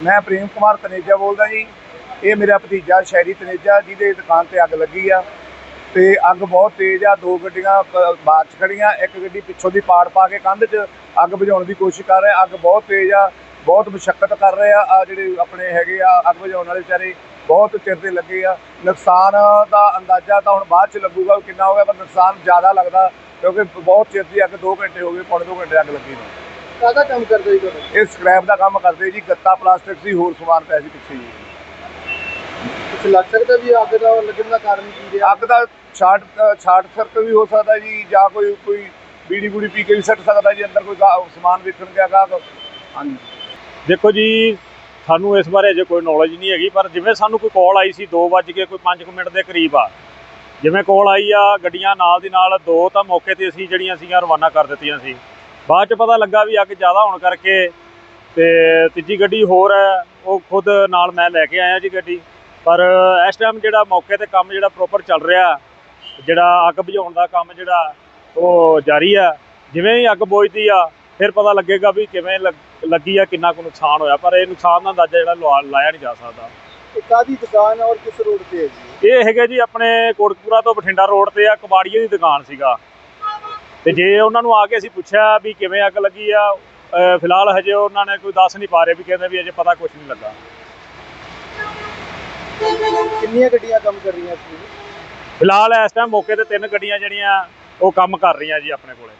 ਮੈਂ ਪ੍ਰੇਮ ਕੁਮਾਰ ਤਨੇਜਾ ਬੋਲਦਾ ਜੀ। ਇਹ ਮੇਰਾ ਭਤੀਜਾ ਸ਼ਹਿਰੀ ਤਨੇਜਾ, ਜਿਹਦੇ ਦੁਕਾਨ ਤੇ ਅੱਗ ਲੱਗੀ ਆ। ਤੇ ਅੱਗ ਬਹੁਤ ਤੇਜ਼ ਆ, ਦੋ ਗੱਡੀਆਂ ਬਾਹਰ 'ਚ ਖੜੀਆਂ, ਇੱਕ ਗੱਡੀ ਪਿੱਛੋਂ ਦੀ ਪਾੜ ਪਾ ਕੇ ਕੰਧ 'ਚ ਅੱਗ ਬੁਝਾਉਣ ਦੀ ਕੋਸ਼ਿਸ਼ ਕਰ ਰਿਹਾ। ਅੱਗ ਬਹੁਤ ਤੇਜ਼ ਆ, ਬਹੁਤ ਮੁਸ਼ਕਲ ਕਰ ਰਹੇ ਆ। ਆ ਜਿਹੜੇ ਆਪਣੇ ਹੈਗੇ ਆ, ਅੱਗ ਬੁਝਾਉਣ ਵਾਲੇ ਵਿਚਾਰੇ ਬਹੁਤ ਚਿਰ ਦੇ ਲੱਗੇ ਆ। ਨੁਕਸਾਨ ਦਾ ਅੰਦਾਜ਼ਾ ਤਾਂ ਹੁਣ ਬਾਅਦ 'ਚ ਲੱਗੂਗਾ ਵੀ ਕਿੰਨਾ ਹੋਇਆ ਪਰ ਨੁਕਸਾਨ ਜ਼ਿਆਦਾ ਲੱਗਦਾ, ਕਿਉਂਕਿ ਬਹੁਤ ਚਿਰ ਦੀ ਅੱਗ 2 ਘੰਟੇ ਹੋ ਗਏ, ਪੌਣੇ 2 ਘੰਟੇ ਅੱਗ ਲੱਗੀ ਨੂੰ। ਕਾਹਦਾ ਕੰਮ ਕਰਦੇ ਜੀ ਤੁਹਾਡਾ? ਇਹ ਸਕ੍ਰੈਪ ਦਾ ਕੰਮ ਕਰਦੇ ਜੀ ਗੱਤਾ ਪਲਾਸਟਿਕ ਸੀ ਹੋਰ ਸਮਾਨ ਪਿਆ ਸੀ ਪਿੱਛੇ ਜੀ। ਕੁਝ ਲੱਗ ਸਕਦਾ ਵੀ ਅੱਗ ਦਾ ਲੱਗਣ ਦਾ ਕਾਰਨ ਕੀ ਰਿਹਾ? ਅੱਗ ਦਾ ਸ਼ਾਰਟ ਸ਼ਾਰਟ ਸਰਕਟ ਵੀ ਹੋ ਸਕਦਾ ਜੀ ਜਾਂ ਕੋਈ ਕੋਈ ਬੀੜੀ ਬੂੜੀ ਪੀ ਕੇ ਵੀ ਸੱਟ ਸਕਦਾ ਜੀ ਅੰਦਰ ਕੋਈ ਗਾ- ਸਮਾਨ ਵੇਖਣ ਗਿਆ ਗਾਹਕ। ਹਾਂਜੀ। ਦੇਖੋ ਜੀ ਸਾਨੂੰ ਇਸ ਬਾਰੇ ਅਜੇ ਕੋਈ ਨੌਲੇਜ ਨਹੀਂ ਹੈਗੀ ਪਰ ਜਿਵੇਂ ਸਾਨੂੰ ਕੋਈ ਕਾਲ ਆਈ ਸੀ 2 ਵਜੇ ਕੇ ਕੋਈ 5 ਮਿੰਟ ਦੇ ਕਰੀਬ ਆ ਜਿਵੇਂ ਕਾਲ ਆਈ ਆ ਗੱਡੀਆਂ ਨਾਲ ਦੀ ਨਾਲ ਦੋ ਤਾਂ ਮੌਕੇ ਤੇ ਅਸੀਂ ਜਿਹੜੀਆਂ ਸੀਗੀਆਂ ਰਵਾਨਾ ਕਰ ਦਿੱਤੀਆਂ ਸੀ। ਬਾਅਦ ਚ ਪਤਾ ਲੱਗਾ ਵੀ ਅੱਗ ਜ਼ਿਆਦਾ ਹੋਣ ਕਰਕੇ ਤੇ ਤੀਜੀ ਗੱਡੀ ਹੋਰ ਹੈ ਉਹ ਖੁਦ ਨਾਲ ਮੈਂ ਲੈ ਕੇ ਆਇਆ ਜੀ ਗੱਡੀ। ਪਰ ਇਸ ਟਾਈਮ ਜਿਹੜਾ ਮੌਕੇ ਤੇ ਕੰਮ ਜਿਹੜਾ ਪ੍ਰੋਪਰ ਚੱਲ ਰਿਹਾ ਜਿਹੜਾ ਅੱਗ ਬੁਝਾਉਣ ਦਾ ਕੰਮ ਜਿਹੜਾ ਉਹ ਜਾਰੀ ਆ ਜਿਵੇਂ ਹੀ ਅੱਗ ਬੁਝਦੀ ਆ ਫਿਰ ਪਤਾ ਲੱਗੇਗਾ ਵੀ ਕਿਵੇਂ ਲੱਗ- ਆ ਕਿੰਨਾ ਕੁ ਨੁਕਸਾਨ ਹੋਇਆ। ਪਰ ਇਹ ਨੁਕਸਾਨ ਦਾ ਅੰਦਾਜ਼ਾ ਜਿਹੜਾ ਲਾਇਆ ਨਹੀਂ ਜਾ ਸਕਦਾ। ਕਾਦੀ ਦੁਕਾਨ ਹੈ ਔਰ ਕਿਸ ਰੋਡ ਤੇ ਹੈ ਜੀ? ਇਹ ਹੈਗੇ ਜੀ ਆਪਣੇ ਕੋਟਕਪੂਰਾ ਤੋਂ ਬਠਿੰਡਾ ਰੋਡ ਤੇ ਆ ਕਬਾੜੀਏ ਦੀ ਦੁਕਾਨ ਸੀਗਾ। ਤੇ ਜੇ ਉਹਨਾਂ ਨੂੰ ਆ ਕੇ ਅਸੀਂ ਪੁੱਛਿਆ ਵੀ ਕਿਵੇਂ ਅੱਗ ਲੱਗੀ ਆ ਫਿਲਹਾਲ ਹਜੇ ਉਹਨਾਂ ਨੇ ਕੋਈ ਦੱਸ ਨਹੀਂ ਪਾ ਰਹੇ ਵੀ ਕਹਿੰਦੇ ਵੀ ਅਜੇ ਪਤਾ ਕੁਝ ਨਹੀਂ ਲੱਗਾ। ਕਿੰਨੀਆਂ ਗੱਡੀਆਂ ਕੰਮ ਕਰ ਰਹੀਆਂ ਸੀ? ਫਿਲਹਾਲ ਇਸ ਟਾਈਮ ਮੌਕੇ ਤੇ ਤਿੰਨ ਗੱਡੀਆਂ ਜਿਹੜੀਆਂ ਉਹ ਕੰਮ ਕਰ ਰਹੀਆਂ ਜੀ ਆਪਣੇ ਕੋਲੇ।